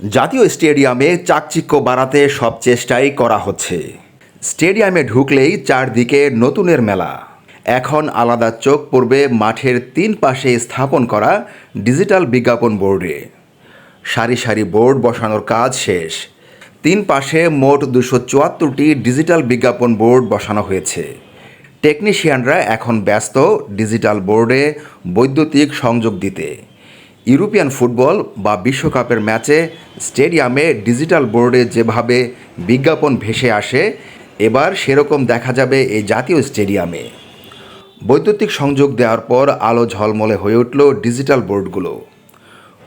জাতীয় স্টেডিয়ামে চাকচিক্য বাড়াতে সব চেষ্টাই করা হচ্ছে। স্টেডিয়ামে ঢুকলেই চারদিকে নতুনের মেলা। এখন আলাদা চোখ পড়বে মাঠের তিন পাশে স্থাপন করা ডিজিটাল বিজ্ঞাপন বোর্ডে। সারি সারি বোর্ড বসানোর কাজ শেষ। তিন পাশে মোট দুশো চুয়াত্তরটি ডিজিটাল বিজ্ঞাপন বোর্ড বসানো হয়েছে। টেকনিশিয়ানরা এখন ব্যস্ত ডিজিটাল বোর্ডে বৈদ্যুতিক সংযোগ দিতে। ইউরোপিয়ান ফুটবল বা বিশ্বকাপের ম্যাচে স্টেডিয়ামে ডিজিটাল বোর্ডে যেভাবে বিজ্ঞাপন ভেসে আসে, এবার সেরকম দেখা যাবে এই জাতীয় স্টেডিয়ামে। বৈদ্যুতিক সংযোগ দেওয়ার পর আলো ঝলমলে হয়ে উঠল ডিজিটাল বোর্ডগুলো।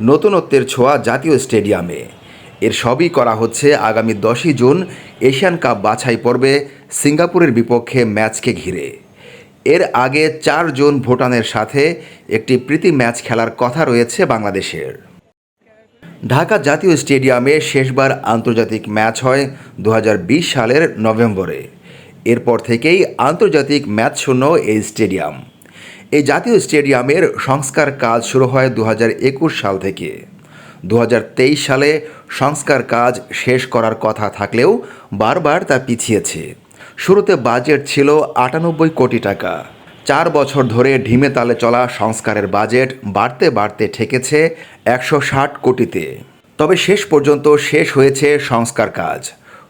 নতুনত্বের ছোঁয়া জাতীয় স্টেডিয়ামে। এর সবই করা হচ্ছে আগামী দশই জুন এশিয়ান কাপ বাছাই পর্বে সিঙ্গাপুরের বিপক্ষে ম্যাচকে ঘিরে। এর আগে চার জুন ভুটানের সাথে একটি প্রীতি ম্যাচ খেলার কথা রয়েছে বাংলাদেশের। ঢাকা জাতীয় স্টেডিয়ামে শেষবার আন্তর্জাতিক ম্যাচ হয় দু হাজার বিশ সালের নভেম্বরে। এরপর থেকেই আন্তর্জাতিক ম্যাচ শূন্য এই স্টেডিয়াম। এই জাতীয় স্টেডিয়ামের সংস্কার কাজ শুরু হয় দু হাজার একুশ সাল থেকে। দু হাজার তেইশ সালে সংস্কার কাজ শেষ করার কথা থাকলেও বারবার তা পিছিয়েছে। শুরুতে বাজেট ছিল আটানব্বই কোটি টাকা। চার বছর ধরে ঢিমে তালে চলা সংস্কারের বাজেট বাড়তে বাড়তে ঠেকেছে একশো ষাট কোটিতে। তবে শেষ পর্যন্ত শেষ হয়েছে সংস্কার কাজ।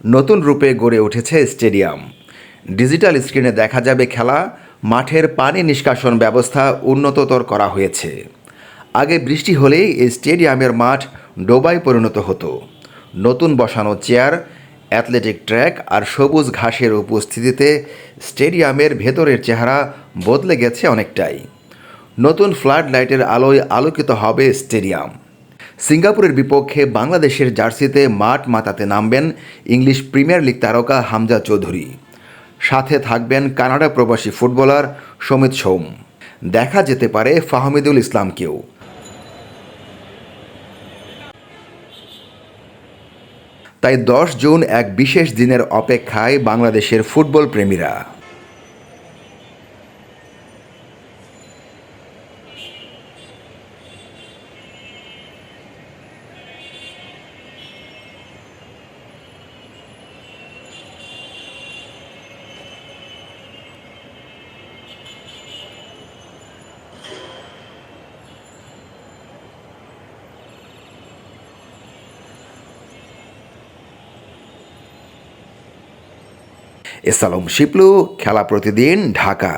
নতুন রূপে গড়ে উঠেছে স্টেডিয়াম। ডিজিটাল স্ক্রিনে দেখা যাবে খেলা, মাঠের পানি নিষ্কাশন ব্যবস্থা উন্নততর করা হয়েছে। আগে বৃষ্টি হলেই এই স্টেডিয়ামের মাঠ ডোবায় পরিণত হতো। নতুন বসানো চেয়ার অ্যাথলেটিক ট্র্যাক আর সবুজ ঘাসের উপস্থিতিতে স্টেডিয়ামের ভেতরের চেহারা বদলে গেছে অনেকটাই। নতুন ফ্লাড লাইটের আলোয় আলোকিত হবে স্টেডিয়াম। সিঙ্গাপুরের বিপক্ষে বাংলাদেশের জার্সিতে মাঠ মাতাতে নামবেন ইংলিশ প্রিমিয়ার লিগ তারকা হামজা চৌধুরী। সাথে থাকবেন কানাডা প্রবাসী ফুটবলার সমিত সৌম। দেখা যেতে পারে ফাহমিদুল ইসলামকেও। তাই দশ জুন এক বিশেষ দিনের অপেক্ষায় বাংলাদেশের ফুটবল প্রেমীরা। এসালম শিপলু খেলা প্রতিদিন ঢাকা।